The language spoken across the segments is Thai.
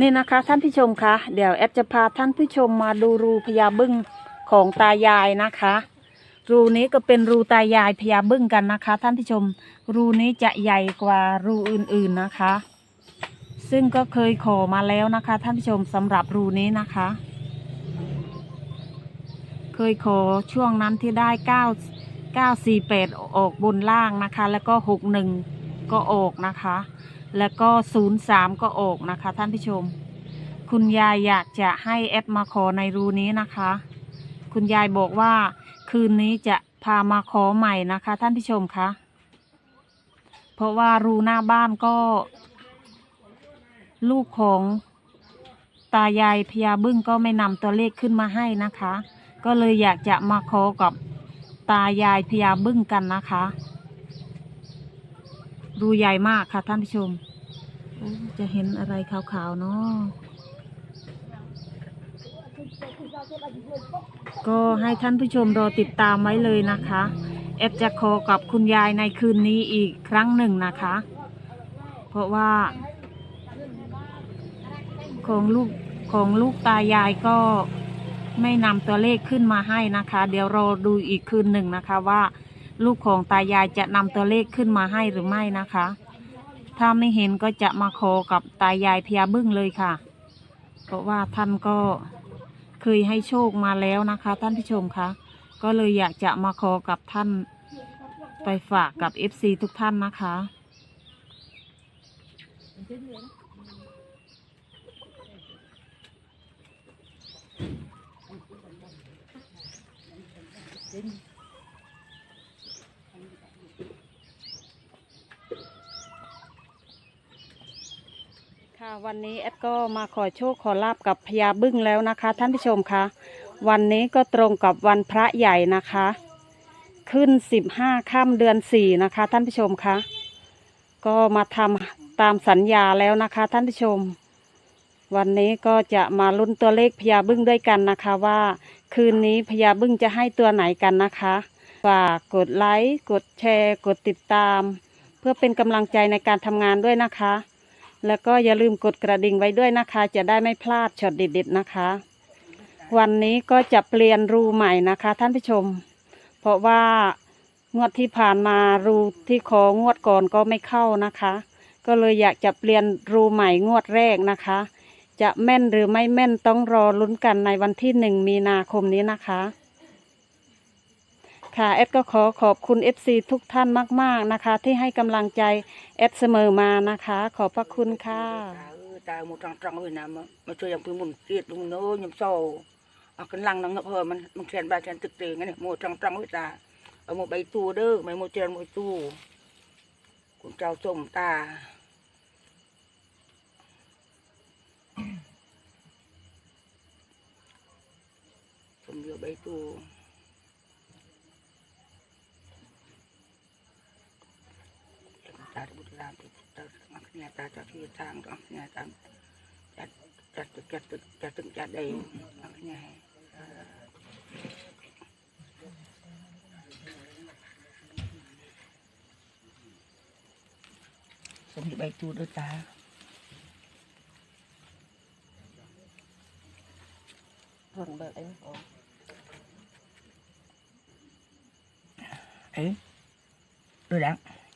นี่นะคะท่านผู้ชมคะเดี๋ยวแอดจะพาท่านผู้ชมมาดูรูพญาบึ้งของตายายนะคะ รูนี้ก็เป็นรูตายายพญาบึ้งกันนะคะ ท่านผู้ชม รูนี้จะใหญ่กว่ารูอื่นๆนะคะ ซึ่งก็เคยขอมาแล้วนะคะ ท่านผู้ชมสำหรับรูนี้นะคะ เคยขอช่วงนั้นที่ได้เก้าเก้าสี่แปดออกบนล่างนะคะ แล้วก็หกหนึ่งก็ออกนะคะ แล้วก็ศูนย์สามก็ออกนะคะ ท่านผู้ชม คุณยายอยากจะให้แอดมาขอในรูนี้นะคะ คุณยายบอกว่าคืนนี้จะพามาขอใหม่นะคะ ท่านผู้ชมคะเพราะว่ารูหน้าบ้านก็ ลูกของตายายพญาบึ้งก็ไม่นำตัวเลขขึ้นมาให้นะคะ ก็เลยอยากจะมาขอกับตายายพญาบึ้งกันนะคะ รูใหญ่มากค่ะท่านผู้ชม จะเห็นอะไรขาวๆเนาะก็ให้ท่านผู้ชมรอติดตามไว้เลยนะคะแอดจะขอกับคุณยายในคืนนี้อีกครั้งหนึ่งนะคะ เพราะว่า ของลูกของลูกตายายก็ไม่นำตัวเลขขึ้นมาให้นะคะ เดี๋ยวรอดูอีกคืนหนึ่งนะคะว่า ลูกของตายายจะนำตัวเลขขึ้นมาให้หรือไม่นะคะ ถ้าไม่เห็นก็จะมาขอกับตายายพญาบึ้งเลยค่ะ เพราะว่าท่านก็เคยให้โชคมาแล้วนะคะ ท่านผู้ชมคะก็เลยอยากจะมาขอกับท่านไปฝากกับ FC ทุกท่านนะคะ ค่ะวันนี้แอดก็มาขอโชคขอลาบกับพญาบึ้งแล้วนะคะ ท่านผู้ชมคะวันนี้ก็ตรงกับวันพระใหญ่นะคะ ขึ้นสิบห้าค่ำเดือนสี่นะคะ ท่านผู้ชมคะก็มาทำตามสัญญาแล้วนะคะ ท่านผู้ชม วันนี้ก็จะมาลุ้นตัวเลขพญาบึ้งด้วยกันนะคะว่า คืนนี้พญาบึ้งจะให้ตัวไหนกันนะคะฝากกดไลค์กดแชร์ กดติดตาม เพื่อเป็นกำลังใจในการทำงานด้วยนะคะ แล้วก็อย่าลืมกดกระดิ่งไว้ด้วยนะคะ จะได้ไม่พลาดช็อตเด็ดๆนะคะ วันนี้ก็จะเปลี่ยนรูใหม่นะคะ ท่านผู้ชม เพราะว่างวดที่ผ่านมารูที่ของวดก่อนก็ไม่เข้านะคะ ก็เลยอยากจะเปลี่ยนรูใหม่งวดแรกนะคะ จะแม่นหรือไม่แม่นต้องรอลุ้นกันในวันที่หนึ่งมีนาคมนี้นะคะ ค่ะแอดก็ขอขอบคุณ FC ทุกท่านมาก ๆนะคะ ที่ให้กำลังใจแอดเสมอมานะคะ ขอบพระคุณค่ะ ตาหมดตรังตรังเลยนะมามาช่วยอย่างพื่อนมุนเกียดลุงโน้ยำโซ่เอากันลังนังเงาะเพอมันมันแทนบาแทนตึกเตงงั้นเนี่ยหมดตรังตรังเลยตาเอาหมดใบตูเด้อไม่หมดเจริญหมดตู้คุณเจ้าส้มตาส้มเยอะใบตูตา บุตรรามติดตาอักเนี่ยตาจะที่ทางอักเนี่ย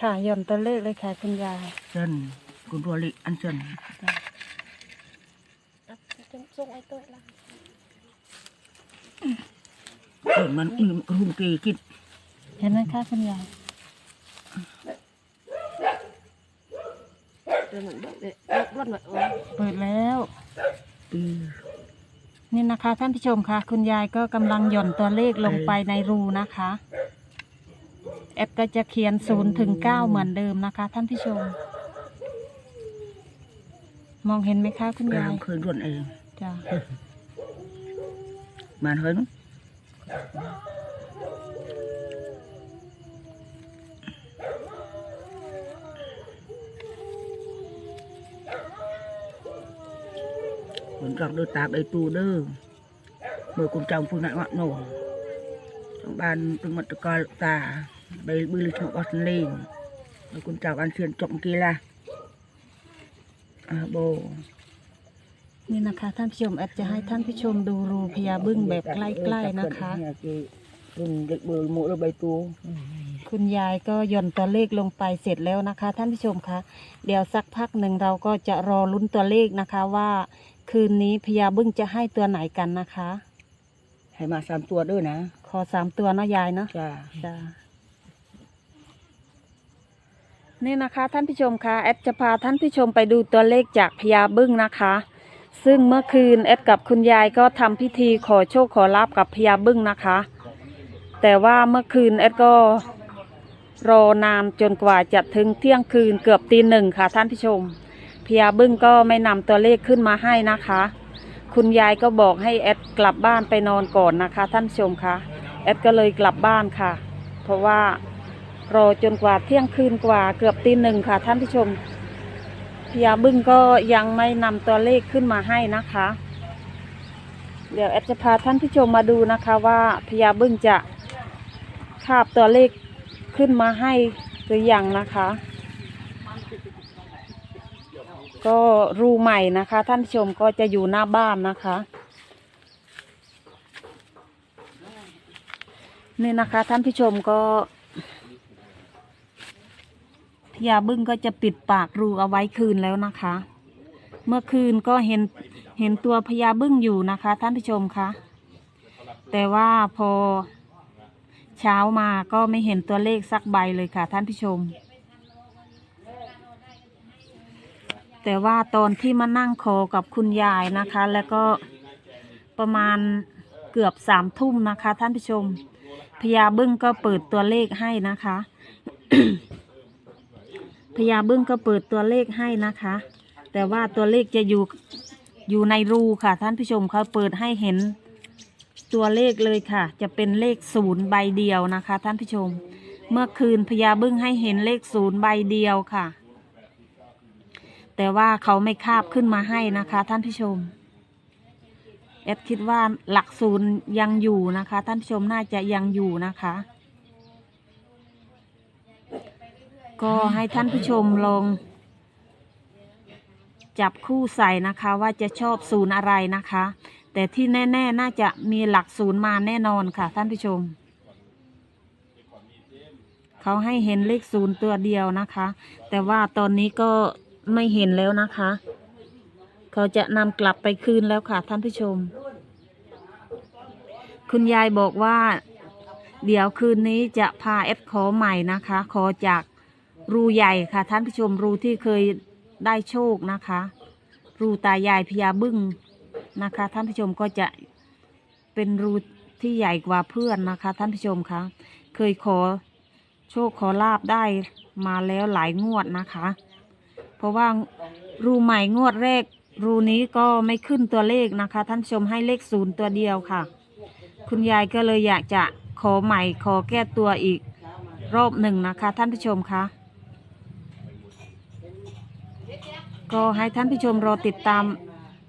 ตามจัดจัดจัดจัดจัดจัดจัดได้อักเนี่ยสมอยู่ใบตูด้วยตาเพิ่งเบิกเองเอ๊ะด้วยดังค่ะย่อนตัวเลขเลยค่ะคุณยายเส้นคุณรัวลิอันเส้นส่งไอ้ตัวละเส้นมันอืมกระหุ่มกีกินเห็นไหมคะคุณยายเดินเหมือนแบบเด็กรถแบบโอ้เปิดแล้วปีนี่นะคะท่านผู้ชมคะคุณยายก็กำลังหย่อนตัวเลขลงไปในรูนะคะแอดก็จะเขียนศูนย์ถึงเก้าเหมือนเดิมนะคะ ท่านผู้ชม มองเห็นไหมคะคุณกยายลางคืนรวนเองจ้ะมันเฮ้ยนุคนรักด้วยตาใบตูเด้อเมื่อคุณจำพูดนักงะโน่ทางบ้านตึงมัตกรตา ใบบือลิชมออสเลงเมื่อคุณจำอันเชียนจบกีละอาโบนี่นะคะท่านผู้ชมแอดจะให้ท่านผู้ชมดูรูพญาบึ้งแบบใกล้ๆนะคะรุ่นเด็กเบอร์หมูเราใบตูคุณยายก็หย่อนตัวเลขลงไปเสร็จแล้วนะคะ ท่านผู้ชมคะเดี๋ยวสักพักหนึ่งเราก็จะรอลุ้นตัวเลขนะคะว่าคืนนี้พญาบึ้งจะให้ตัวไหนกันนะคะ ให้มาสามตัวด้วยนะ ขอสามตัวเนาะยายเนาะจ้าจ้า นี่นะคะท่านผู้ชมคะแอดจะพาท่านผู้ชมไปดูตัวเลขจากพญาบึ้งนะคะ ซึ่งเมื่อคืนแอดกับคุณยายก็ทำพิธีขอโชคขอลาบกับพญาบึ้งนะคะ แต่ว่าเมื่อคืนแอดก็รอนานจนกว่าจะถึงเที่ยงคืนเกือบตีหนึ่งค่ะท่านผู้ชมพญาบึ้งก็ไม่นำตัวเลขขึ้นมาให้นะคะ คุณยายก็บอกให้แอดกลับบ้านไปนอนก่อนนะคะ ท่านผู้ชมคะแอดก็เลยกลับบ้านค่ะ เพราะว่า รอจนกว่าเที่ยงคืนกว่าเกือบตีหนึ่งค่ะ ท่านผู้ชมพญาบึ้งก็ยังไม่นำตัวเลขขึ้นมาให้นะคะ เดี๋ยวแอดจะพาท่านผู้ชมมาดูนะคะว่าพญาบึ้งจะคาบตัวเลขขึ้นมาให้หรือยังนะคะ ก็รูใหม่นะคะ ท่านผู้ชมก็จะอยู่หน้าบ้านนะคะนี่นะคะท่านผู้ชมก็ พญาบึ้งก็จะปิดปากรูเอาไว้คืนแล้วนะคะ เมื่อคืนก็เห็นเห็นตัวพญาบึ้งอยู่นะคะ ท่านผู้ชมคะแต่ว่าพอเช้ามาก็ไม่เห็นตัวเลขสักใบเลยค่ะ ท่านผู้ชม แต่ว่าตอนที่มานั่งคอกับคุณยายนะคะ แล้วก็ประมาณเกือบสามทุ่มนะคะ ท่านผู้ชมพญาบึ้งก็เปิดตัวเลขให้นะคะ ญาบึ้งก็เปิดตัวเลขให้นะคะ แต่ว่าตัวเลขจะอยู่อยู่ในรูค่ะ ท่านผู้ชมเขาเปิดให้เห็นตัวเลขเลยค่ะ จะเป็นเลขศูนย์ใบเดียวนะคะ ท่านผู้ชม เมื่อคืนพญาบึ้งให้เห็นเลขศูนย์ใบเดียวค่ะ แต่ว่าเขาไม่คาบขึ้นมาให้นะคะ ท่านผู้ชมเอ็ดคิดว่าหลักศูนย์ยังอยู่นะคะ ท่านผู้ชมน่าจะยังอยู่นะคะ ก็ให้ท่านผู้ชมลอง จับคู่ใส่นะคะว่าจะชอบศูนย์อะไรนะคะ แต่ที่แน่ ๆ น่าจะมีหลักศูนย์มาแน่นอนค่ะ ท่านผู้ชม เขาให้เห็นเลขศูนย์ตัวเดียวนะคะ แต่ว่าตอนนี้ก็ไม่เห็นแล้วนะคะ เขาจะนำกลับไปคืนแล้วค่ะ ท่านผู้ชม คุณยายบอกว่าเดี๋ยวคืนนี้จะพาเอฟขอใหม่นะคะ ขอจาก รูใหญ่ค่ะ ท่านผู้ชมรูที่เคยได้โชคนะคะ รูตายายพญาบึ้งนะคะ ท่านผู้ชมก็จะเป็นรูที่ใหญ่กว่าเพื่อนนะคะ ท่านผู้ชมคะเคยขอโชคขอลาบได้มาแล้วหลายงวดนะคะ เพราะว่ารูใหม่งวดแรก รูนี้ก็ไม่ขึ้นตัวเลขนะคะ ท่านผู้ชมให้เลขศูนย์ตัวเดียวค่ะ คุณยายก็เลยอยากจะขอใหม่ขอแก้ตัวอีกรอบหนึ่งนะคะ ท่านผู้ชมคะ ก็ให้ท่านผู้ชมรอติดตาม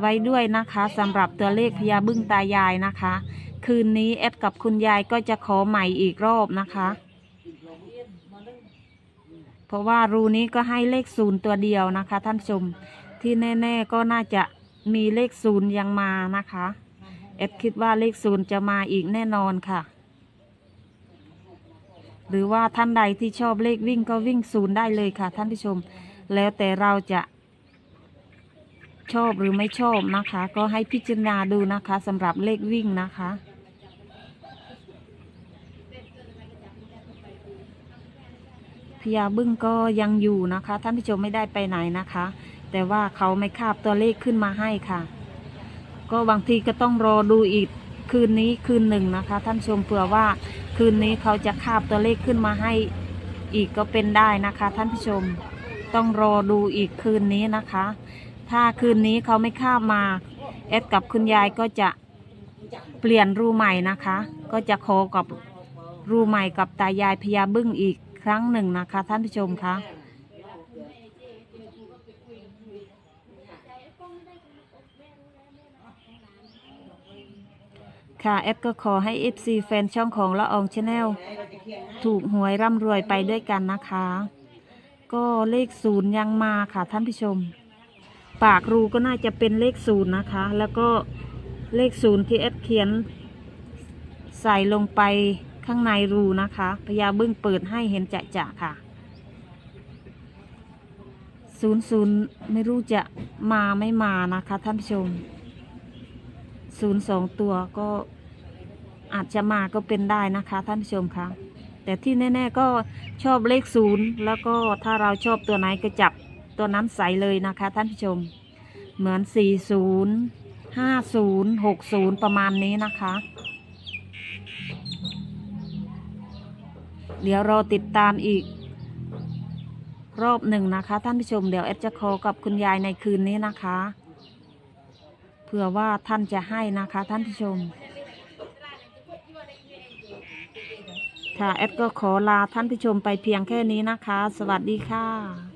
ไว้ด้วยนะคะสำหรับตัวเลขพญาบึ้งตายายนะคะ คืนนี้แอดกับคุณยายก็จะขอใหม่อีกรอบนะคะ เพราะว่ารูนี้ก็ให้เลขศูนย์ตัวเดียวนะคะ ท่านชมที่แน่ ๆ ก็น่าจะมีเลขศูนย์ยังมานะคะเอ็ดคิดว่าเลขศูนย์จะมาอีกแน่นอนค่ะ หรือว่าท่านใดที่ชอบเลขวิ่งก็วิ่งศูนย์ได้เลยค่ะ ท่านผู้ชม แล้วแต่เราจะ ชอบหรือไม่ชอบนะคะ ก็ให้พิจารณาดูนะคะสำหรับเลขวิ่งนะคะพญาบึ้งก็ยังอยู่นะคะ ท่านผู้ชมไม่ได้ไปไหนนะคะ แต่ว่าเขาไม่คาบตัวเลขขึ้นมาให้ค่ะ ก็บางทีก็ต้องรอดูอีกคืนนี้คืนหนึ่งนะคะ ท่านชมเผื่อว่าคืนนี้เขาจะคาบตัวเลขขึ้นมาให้อีกก็เป็นได้นะคะ ท่านผู้ชมต้องรอดูอีกคืนนี้นะคะ ถ้าคืนนี้เขาไม่คาบมาเอ็ดกับคุณยายก็จะเปลี่ยนรูใหม่นะคะ ก็จะขอกับรูใหม่กับตายายพญาบึ้งอีกครั้งหนึ่งนะคะ ท่านผู้ชมคะค่ะแอดก็ขอให้ FC แฟนช่องของละอองชาแนลถูกหวยร่ำรวยไปด้วยกันนะคะ ก็เลขศูนย์ยังมาค่ะท่านผู้ชม ปากรูก็น่าจะเป็นเลขศูนย์นะคะ แล้วก็เลขศูนย์ที่เอดเขียน ใส่ลงไปข้างในรูนะคะพญาบึ้งเปิดให้เห็นจะจะค่ะศูนย์ศูนย์ไม่รู้จะมาไม่มานะคะ ท่านผู้ชมศูนย์สองตัวก็อาจจะมาก็เป็นได้นะคะ ท่านผู้ชมคะแต่ที่แน่ ๆ ก็ชอบเลขศูนย์แล้วก็ถ้าเราชอบตัวไหนก็จับ ตัวนั้นใสเลยนะคะ ท่านผู้ชม เหมือนสี่ศูนย์ห้าศูนย์หกศูนย์ประมาณนี้นะคะ เดี๋ยวรอติดตามอีก รอบหนึ่งนะคะ ท่านผู้ชม เดี๋ยวแอดจะขอกับคุณยายในคืนนี้นะคะเผื่อว่าท่านจะให้นะคะท่านผู้ชม ค่ะ แอดก็ขอลาท่านผู้ชมไปเพียงแค่นี้นะคะ สวัสดีค่ะ